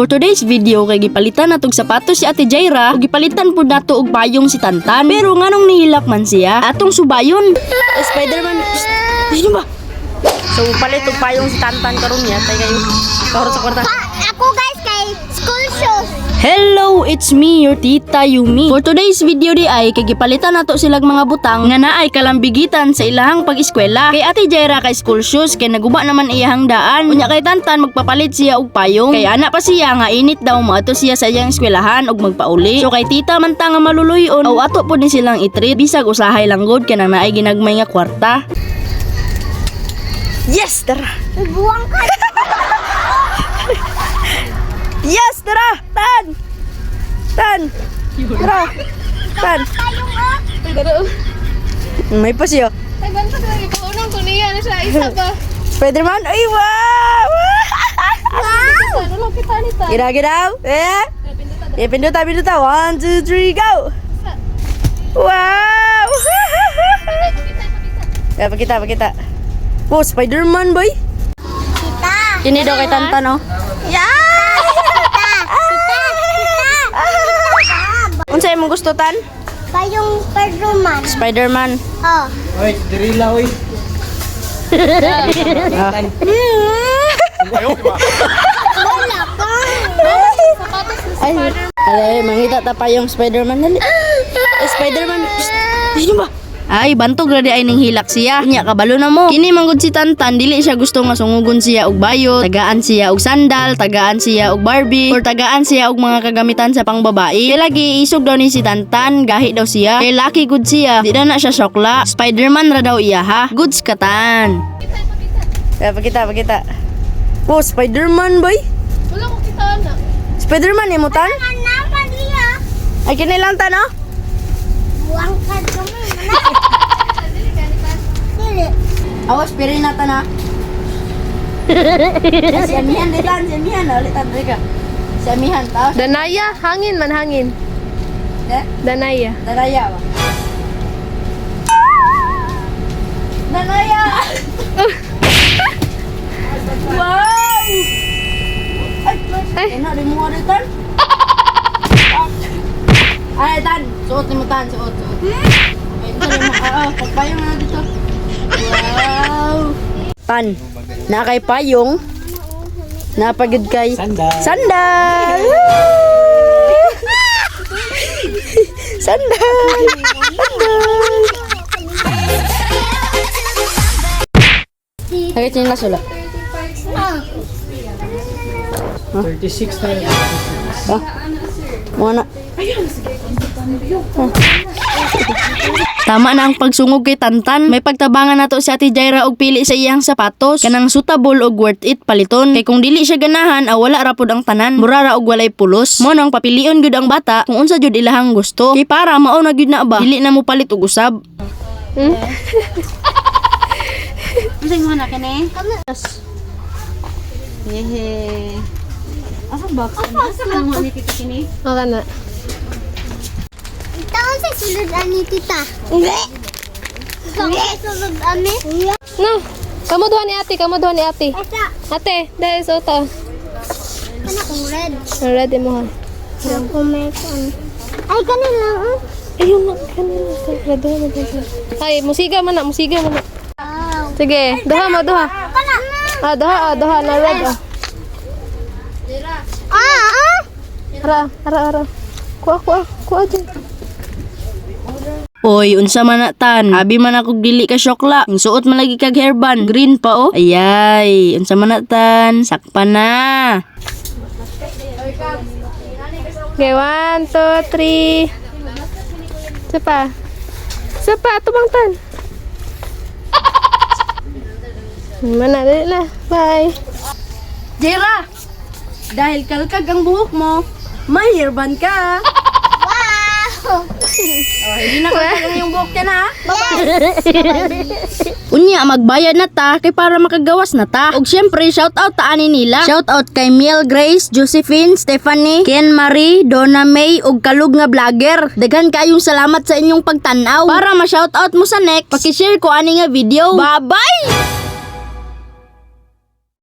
For today's video kay gipalitan natog sapatos si Ate Jaira gipalitan pud nato og payong si Tantan. Pero nganong nihilak man siya atong subayon. Eh, Spider-Man. Sino ba? So palit og payong si Tantan karon niya tay kayo. Kahor sa kwarta. Pa, ako guys kay. Hello, it's me, your tita Yumi. For today's video di ay kay gipalitan nato silang mga butang nga naay kalambigitan sa ilahang pag-eskwela. Kay Ate Jaira kay school shoes kay naguba naman iyahang daan. Unya kay Tantan magpapalit siya og payong. Kay ana pa siya nga init daw moadto siya sa iyang eskwelahan og magpauli. So kay tita man ta nga maluluyon aw ato po ni silang itreat bisag usahay lang gud kay nang naay ginagmay nga kwarta. Yes, tara. Buwang ka. Yes, tara. Tan. Tan. Tara. Tan. May pa siya. Tagan pa talaga ko unang ko niya na siya isa pa. Spider-Man. Ay, wow! Wow. Ano lang kita nita? Gira, gira. Eh? Eh, pinduta, pinduta. One, two, three, go! Wow! Ya, pakita, pakita. Oh, Spider-Man, boy. Kita. Ini daw kay Tantan, oh. Yeah. Kita. Kita. Imong gusto, Tan? Payong Spiderman. Spider-Man. Oh. Oy, dirila oy. Wala ka. Ay, ay, mangita ta pa yung Spider-Man. Dali. Eh, Spider-Man. Sino ba? Ay, bantog ra di ay ning hilak siya. Nya kabalo na mo. Kini manggod si Tantan, dili siya gusto nga sungugon siya og bayot, tagaan siya og sandal, tagaan siya og Barbie, or tagaan siya og mga kagamitan sa pangbabae. Kay lagi isog daw ni si Tantan, gahi daw siya. Kay laki good siya. Di na na siya sokla. Spider-Man ra daw iya ha. Goods katan. Kaya pakita, pakita. Oh, Spider-Man boy. Wala ko kita na. Spider-Man tan? Pa diya? Ay kinilang tan oh. Buwang ka kami. Dili. Awas pirin na tan ah. si Amihan din tan, si Amihan na ulit tan ka. Si Amihan ta. Danaya, hangin man hangin. Eh, Danaya. daraya ba? Nanaya! wow! Ay, Ay. Ano, di mo rin tan? Ay, tan. Suot ni mo tan, suot, suot. Pagpayong na dito. Wow! Tan, na kay payong. Napagod kay Sandal. Sandal! Sandal! Nakit yung nasula. Oh. 36 na yun. Ah, mga na. Tama na ang pagsungog kay Tantan. May pagtabangan nato si Ate Jaira og pili sa iyang sapatos. Kanang suitable og worth it paliton. Kay kung dili siya ganahan, ah, wala ra pud ang tanan. Mura ra og walay pulos. Mo nang papilion gyud ang bata kung unsa jud ilahang gusto. Kay para mao na gyud na ba, dili na mo palit og usab. Unsa mo na kani? Hehe. Asa box? Asa mo ni tita kini? Wala na. Sa sulod ani tita. Taon sa sulod ani. No. Kamu duha ni ate, kamu duha ni ate. Ate, dahil sa ito. Kana kong red. Ready mo ha. Kumekon. Ay, kanila. oh. Ayun na, kanina. Ready mo na. Ay, musiga man na, musiga man na. Sige, duha mo, duha. Kana. Ah, duha, ah, duha na red ah. Ah, ah. Ara, ara, ara. Kuha, kuha, kuha dyan. Oy, unsa man tan? Abi man ako dili ka syokla. Ang suot man lagi kag hairband, green pa oh. Ayay, unsa man tan? Sakpa na. Okay, one, two, three. Isa pa. Isa pa, tumangtan. Mana, dali na. Bye. Jera, dahil kalkag ang buhok mo, may hairband ka. Wow. Oh, hindi na kalkag yung buhok ka na. Unya, magbayad na ta kay para makagawas na ta. Ug syempre, shout out ta ani nila. Shout out kay Miel Grace, Josephine, Stephanie, Ken Marie, Donna May ug kalug nga vlogger. Daghan kayong salamat sa inyong pagtan-aw. Para ma-shout out mo sa next, paki-share ko ani nga video. Bye-bye.